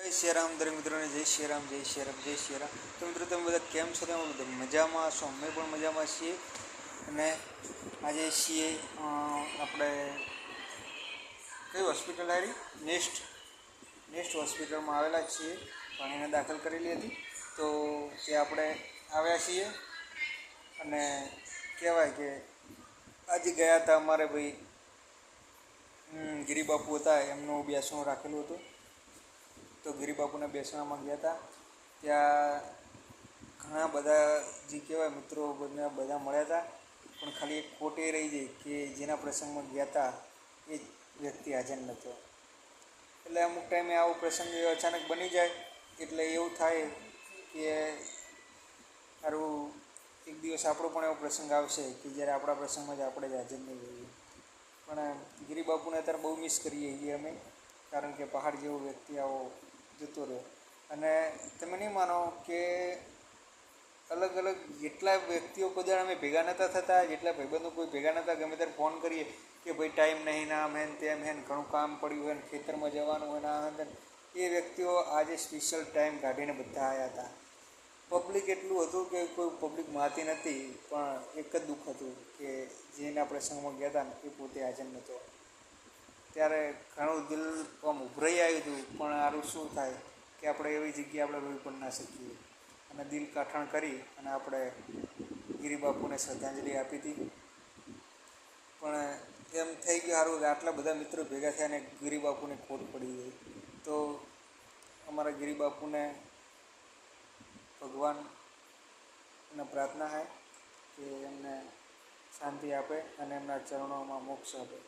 જય શ્રી રામ દરેક મિત્રોને, જય શ્રી રામ જય શ્રી રામ જય શ્રી રામ તો મિત્રો, તમે બધા કેમ છો? તમે બધા મજામાં છો? અમે પણ મજામાં છીએ. અને આજે છીએ આપણે કઈ હોસ્પિટલ આવી નેક્સ્ટ નેક્સ્ટ હોસ્પિટલમાં આવેલા છીએ. છીએ પાણીને દાખલ કરેલી હતી. તો તે આપણે આવ્યા છીએ. અને કહેવાય કે આજે ગયા હતા અમારે ભાઈ ગિરિબાપુ હતા. એમનું બેસણું રાખેલું હતું. તો ગિરિબાપુને બેસણામાં ગયા હતા. ત્યાં ઘણા બધા જે કહેવાય મિત્રો બધા બધા મળ્યા હતા. પણ ખાલી એક ખોટ એ રહી ગઈ કે જેના પ્રસંગમાં ગયા હતા એ વ્યક્તિ હાજર નહોતો. એટલે અમુક ટાઈમે આવો પ્રસંગ અચાનક બની જાય. એટલે એવું થાય કે સારું એક દિવસ આપણો પણ એવો પ્રસંગ આવશે કે જ્યારે આપણા પ્રસંગમાં જ આપણે જ હાજર નહીં હોઈએ. પણ ગિરિબાપુને અત્યારે બહુ મિસ કરીએ છીએ અમે. કારણ કે પહાડ જેવો વ્યક્તિ આવો જતો રહ્યો અને તમે નહીં માનો કે અલગ અલગ જેટલા વ્યક્તિઓ કોઈ દાડો અમે ભેગા નહોતા થતા, જેટલા ભાઈબંધો કોઈ ભેગા નહોતા ગમે ત્યારે ફોન કરીએ કે ભાઈ ટાઈમ નહીં ના હેન તેમ હેન, ઘણું કામ પડ્યું હોય ખેતરમાં જવાનું હોય ને આ એ વ્યક્તિઓ આજે સ્પેશિયલ ટાઈમ કાઢીને બધા આવ્યા હતા. પબ્લિક એટલું હતું કે કોઈ પબ્લિક માતી નથી, પણ એક જ દુઃખ હતું કે જેના પ્રસંગમાં ગયા હતા ને એ પોતે હાજર નહોતો. ત્યારે ઘણું દિલ આમ ઉભરાઈ આવ્યું હતું, પણ આરું શું થાય કે આપણે એવી જગ્યાએ આપણે રોઈ પણ ના શકીએ. અને દિલ કઠણ કરી અને આપણે ગિરિબાપુને શ્રદ્ધાંજલિ આપી હતી. પણ એમ થઈ ગયું સારું આટલા બધા મિત્રો ભેગા થયા અને ગિરિબાપુને ખોટ પડી ગઈ. તો અમારા ગિરિબાપુને ભગવાન ને પ્રાર્થના છે કે એમને શાંતિ આપે અને એમના ચરણોમાં મોક્ષ આપે.